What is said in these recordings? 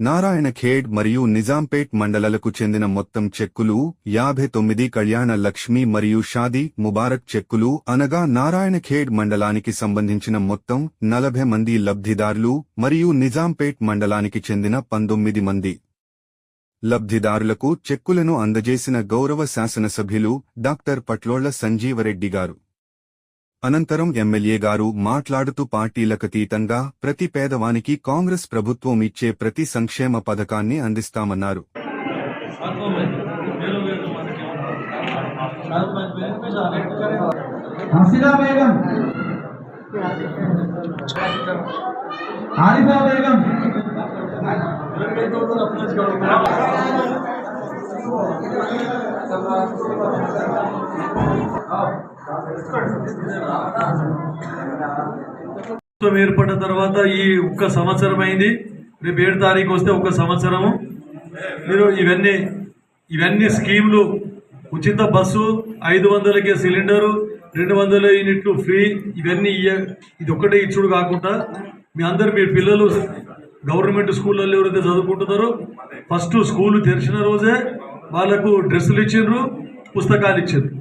నారాయణఖేడ్ మరియు నిజాంపేట్ మండలాలకు చెందిన మొత్తం చెక్కులు యాభై తొమ్మిది కళ్యాణ లక్ష్మి మరియు షాదీ ముబారక్ చెక్కులు అనగా నారాయణఖేడ్ మండలానికి సంబంధించిన మొత్తం నలభై మంది లబ్ధిదారులు మరియు నిజాంపేట్ మండలానికి చెందిన పంతొమ్మిది మంది లబ్ధిదారులకు చెక్కులను అందజేసిన గౌరవ శాసనసభ్యులు డాక్టర్ పట్లోళ్ళ సంజీవరెడ్డి గారు. అనంతరం ఎమ్మెల్యే గారు మాట్లాడుతూ పార్టీలకతీతంగా ప్రతి పేదవానికి కాంగ్రెస్ ప్రభుత్వం ఇచ్చే ప్రతి సంక్షేమ పథకాన్ని అందిస్తామన్నారు. ప్రభుత్వం ఏర్పడిన తర్వాత ఈ ఒక్క సంవత్సరం అయింది. రేపు ఏడు తారీఖు వస్తే ఒక సంవత్సరము. మీరు ఇవన్నీ ఇవన్నీ స్కీమ్లు ఉచిత బస్సు ఐదు వందలకే సిలిండరు రెండు వందల యూనిట్లు ఫ్రీ ఇవన్నీ ఇది ఒక్కటే ఇచ్చుడు కాకుండా మీ అందరు మీ పిల్లలు గవర్నమెంట్ స్కూళ్ళల్లో ఎవరైతే చదువుకుంటున్నారో ఫస్ట్ స్కూల్ తెరిచిన రోజే వాళ్ళకు డ్రెస్సులు ఇచ్చిండ్రు పుస్తకాలు ఇచ్చిండ్రు.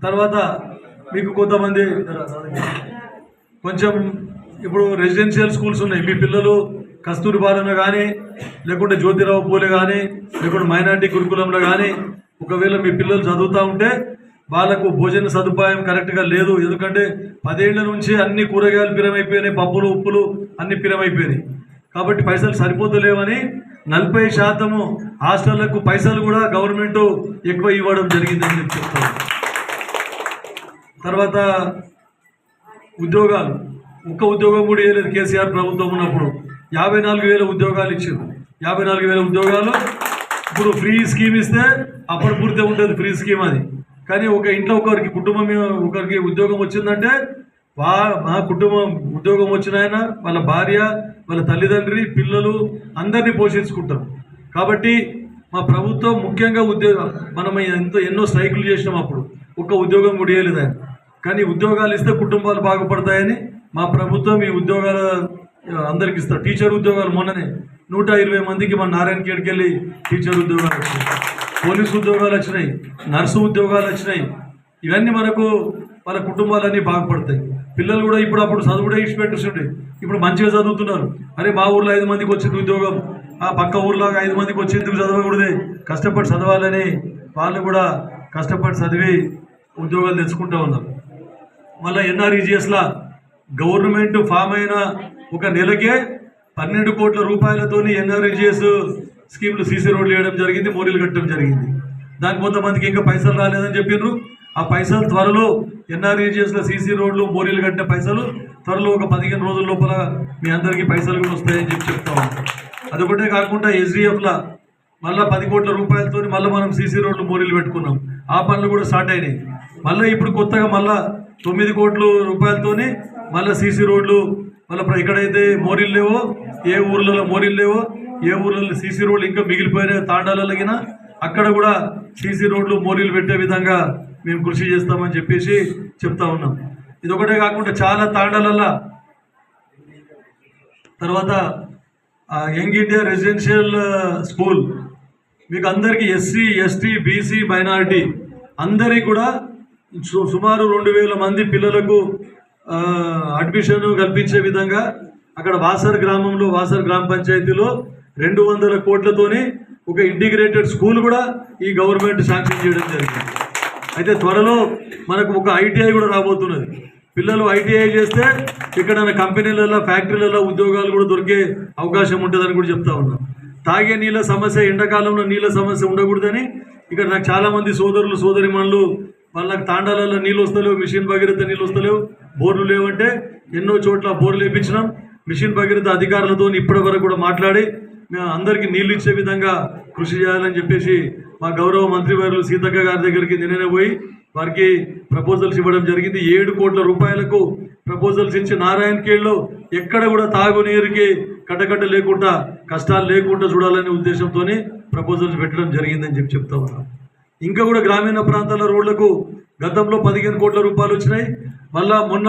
తర్వాత మీకు కొంతమంది కొంచెం ఇప్పుడు రెసిడెన్షియల్ స్కూల్స్ ఉన్నాయి. మీ పిల్లలు కస్తూరి బాలన కానీ లేకుంటే జ్యోతిరావు పూలే కానీ లేకుంటే మైనార్టీ గురుకులంలో కానీ ఒకవేళ మీ పిల్లలు చదువుతూ ఉంటే వాళ్ళకు భోజన సదుపాయం కరెక్ట్గా లేదు. ఎందుకంటే పదేళ్ళ నుంచి అన్ని కూరగాయలు పిరమైపోయినాయి పప్పులు ఉప్పులు అన్ని పిరమైపోయినాయి. కాబట్టి పైసలు సరిపోతలేవని నలభై శాతము హాస్టళ్ళకు పైసలు కూడా గవర్నమెంట్ ఎక్కువ ఇవ్వడం జరిగిందని చెప్తాను తర్వాత ఉద్యోగాలు. ఒక్క ఉద్యోగం కూడా ఇవ్వలేదు కేసీఆర్ ప్రభుత్వం ఉన్నప్పుడు. యాభై నాలుగు వేల ఉద్యోగాలు ఇచ్చింది యాభై నాలుగు వేల ఉద్యోగాలు ఇప్పుడు ఫ్రీ స్కీమ్ ఇస్తే అప్పుడు పూర్తి ఉంటుంది ఫ్రీ స్కీమ్ అది. కానీ ఒక ఇంట్లో ఒకరికి కుటుంబం ఒకరికి ఉద్యోగం వచ్చిందంటే వా మా కుటుంబం ఉద్యోగం వచ్చిన ఆయన వాళ్ళ భార్య వాళ్ళ తల్లిదండ్రి పిల్లలు అందరినీ పోషించుకుంటారు. కాబట్టి మా ప్రభుత్వం ముఖ్యంగా ఉద్యోగం మనం ఎంతో ఎన్నో స్ట్రైకులు చేసినాం అప్పుడు. ఒక్క ఉద్యోగం కూడా ఇవ్వలేదు ఆయన. కానీ ఉద్యోగాలు ఇస్తే కుటుంబాలు బాగుపడతాయని మా ప్రభుత్వం ఈ ఉద్యోగాల అందరికి ఇస్తారు టీచర్ ఉద్యోగాలు మొన్ననే నూట ఇరవై మందికి మన నారాయణ ఖేడ్కి వెళ్ళి టీచర్ ఉద్యోగాలు వచ్చినాయి. పోలీసు ఉద్యోగాలు వచ్చినాయి నర్సు ఉద్యోగాలు వచ్చినాయి. ఇవన్నీ మనకు వాళ్ళ కుటుంబాలన్నీ బాగుపడతాయి. పిల్లలు కూడా ఇప్పుడు అప్పుడు చదువుడే ఇచ్చిపెట్టుస్తుండే ఇప్పుడు మంచిగా చదువుతున్నారు. అరే మా ఊర్లో ఐదు మందికి వచ్చింది ఉద్యోగం. ఆ పక్క ఊర్లో ఐదు మందికి వచ్చేందుకు చదవకూడదే? కష్టపడి చదవాలని వాళ్ళు కూడా కష్టపడి చదివి ఉద్యోగాలు తెచ్చుకుంటూ ఉన్నారు. మళ్ళీ ఎన్ఆర్ఈజిఎస్లా గవర్నమెంట్ ఫామ్ అయిన ఒక నెలకే పన్నెండు కోట్ల రూపాయలతోని ఎన్ఆర్ఈజిఎస్ స్కీమ్లు సీసీ రోడ్లు వేయడం జరిగింది మోరీలు కట్టడం జరిగింది. దానికి కొంతమందికి ఇంకా పైసలు రాలేదని చెప్పినారు ఆ పైసలు త్వరలో ఎన్ఆర్ఈజిఎస్లో సీసీ రోడ్లు మోరీలు కట్టిన పైసలు త్వరలో ఒక పదిహేను రోజుల లోపల మీ అందరికీ పైసలు కూడా వస్తాయని చెప్పి చెప్తా ఉన్నాం. అదొకటే కాకుండా ఎస్డిఎఫ్లా మళ్ళీ పది కోట్ల రూపాయలతో మళ్ళీ మనం సీసీ రోడ్లు మోరీలు పెట్టుకున్నాం. ఆ పనులు కూడా స్టార్ట్ అయినాయి. మళ్ళీ ఇప్పుడు కొత్తగా మళ్ళీ తొమ్మిది కోట్ల రూపాయలతోని మళ్ళీ సీసీ రోడ్లు మళ్ళీ ఎక్కడైతే మోరీలు లేవో ఏ ఊర్లలో మోరీలు లేవో ఏ ఊర్లలో సీసీ రోడ్లు ఇంకా మిగిలిపోయిన తాండాలగిన అక్కడ కూడా సీసీ రోడ్లు మోరీలు పెట్టే విధంగా మేము కృషి చేస్తామని చెప్పేసి చెప్తా ఉన్నాం. ఇది ఒకటే కాకుండా చాలా తాండాలల్లో తర్వాత యంగ్ ఇండియా రెసిడెన్షియల్ స్కూల్. మీకు అందరికీ ఎస్సీ ఎస్టీ బీసీ మైనారిటీ అందరికీ కూడా సుమారు రెండు వేల మంది పిల్లలకు అడ్మిషన్ కల్పించే విధంగా అక్కడ వాసర్ గ్రామంలో వాసర్ గ్రామ పంచాయతీలో రెండు వందల కోట్లతోని ఒక ఇంటిగ్రేటెడ్ స్కూల్ కూడా ఈ గవర్నమెంట్ శాంక్షన్ చేయడం జరిగింది. అయితే త్వరలో మనకు ఒక ఐటీఐ కూడా రాబోతున్నది. పిల్లలు ఐటీఐ చేస్తే ఇక్కడ కంపెనీలలో ఫ్యాక్టరీలలో ఉద్యోగాలు కూడా దొరికే అవకాశం ఉంటుందని కూడా చెప్తా ఉన్నాం. తాగే నీళ్ళ సమస్య ఎండాకాలంలో నీళ్ళ సమస్య ఉండకూడదని ఇక్కడ నాకు చాలా మంది సోదరులు సోదరిమణులు వాళ్ళకి తాండాలలో నీళ్ళు వస్తలేవు మిషన్ భగీరథ నీళ్ళు వస్తలేవు బోర్లు లేవంటే ఎన్నో చోట్ల బోర్లు వేయించినాం మిషన్ భగీరథ అధికారులతో ఇప్పటి వరకు కూడా మాట్లాడి మేము అందరికీ నీళ్ళు ఇచ్చే విధంగా కృషి చేయాలని చెప్పేసి మా గౌరవ మంత్రివర్యులు సీతక్క గారి దగ్గరికి నిన్ననే పోయి వారికి ప్రపోజల్స్ ఇవ్వడం జరిగింది. ఏడు కోట్ల రూపాయలకు ప్రపోజల్స్ ఇచ్చి నారాయణఖేడ్లో ఎక్కడ కూడా తాగునీరుకి కట్టకట్ట లేకుండా కష్టాలు లేకుండా చూడాలనే ఉద్దేశంతో ప్రపోజల్స్ పెట్టడం జరిగిందని చెప్పి చెప్తా ఉన్నాం. ఇంకా కూడా గ్రామీణ ప్రాంతాల రోడ్లకు గతంలో పదిహేను కోట్ల రూపాయలు వచ్చినాయి. మళ్ళా మొన్న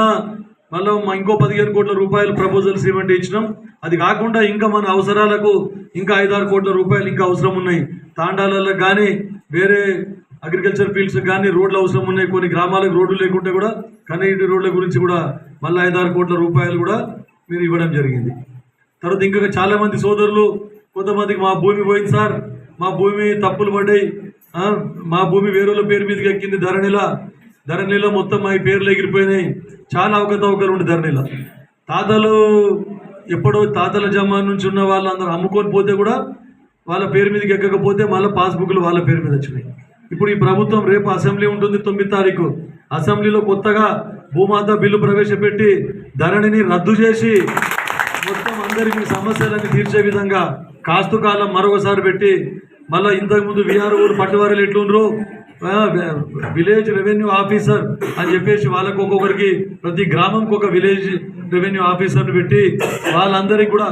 మళ్ళీ మా ఇంకో పదిహేను కోట్ల రూపాయలు ప్రపోజల్స్ ఇవ్వండి ఇచ్చినాం. అది కాకుండా ఇంకా మన అవసరాలకు ఇంకా ఐదారు కోట్ల రూపాయలు ఇంకా అవసరం ఉన్నాయి. తాండాలలో కానీ వేరే అగ్రికల్చర్ ఫీల్డ్స్ కానీ రోడ్లు అవసరం ఉన్నాయి. కొన్ని గ్రామాలకు రోడ్లు లేకుంటే కూడా కనెక్టివిటీ రోడ్ల గురించి కూడా మళ్ళీ ఐదారు కోట్ల రూపాయలు కూడా మీరు ఇవ్వడం జరిగింది. తర్వాత ఇంకా చాలామంది సోదరులు కొంతమందికి మా భూమి పోయింది సార్. మా భూమి తప్పులు పడ్డాయి. మా భూమి వేరేల పేరు మీదకి ఎక్కింది ధరణిలా. ధరణిలో మొత్తం మా పేర్లు ఎగిరిపోయినాయి. చాలా అవకతవకలు ఉండే ధరణిలో. తాతలు ఎప్పుడో తాతల జమా నుంచి ఉన్న వాళ్ళందరూ అమ్ముకొని పోతే కూడా వాళ్ళ పేరు మీదకి ఎక్కకపోతే మళ్ళీ పాస్బుక్లు వాళ్ళ పేరు మీద వచ్చినాయి. ఇప్పుడు ఈ ప్రభుత్వం రేపు అసెంబ్లీ ఉంటుంది తొమ్మిది తారీఖు. అసెంబ్లీలో కొత్తగా భూమాత బిల్లు ప్రవేశపెట్టి ధరణిని రద్దు చేసి మొత్తం అందరికీ సమస్యలన్నీ తీర్చే విధంగా కాస్తు కాలం మరొకసారి పెట్టి మళ్ళీ ఇంతకుముందు విఆర్ఓలు పట్టువారులు ఎట్లుండ్రు? విలేజ్ రెవెన్యూ ఆఫీసర్ అని చెప్పేసి వాళ్ళకు ఒక్కొక్కరికి ప్రతి గ్రామంకి ఒక విలేజ్ రెవెన్యూ ఆఫీసర్ని పెట్టి వాళ్ళందరికీ కూడా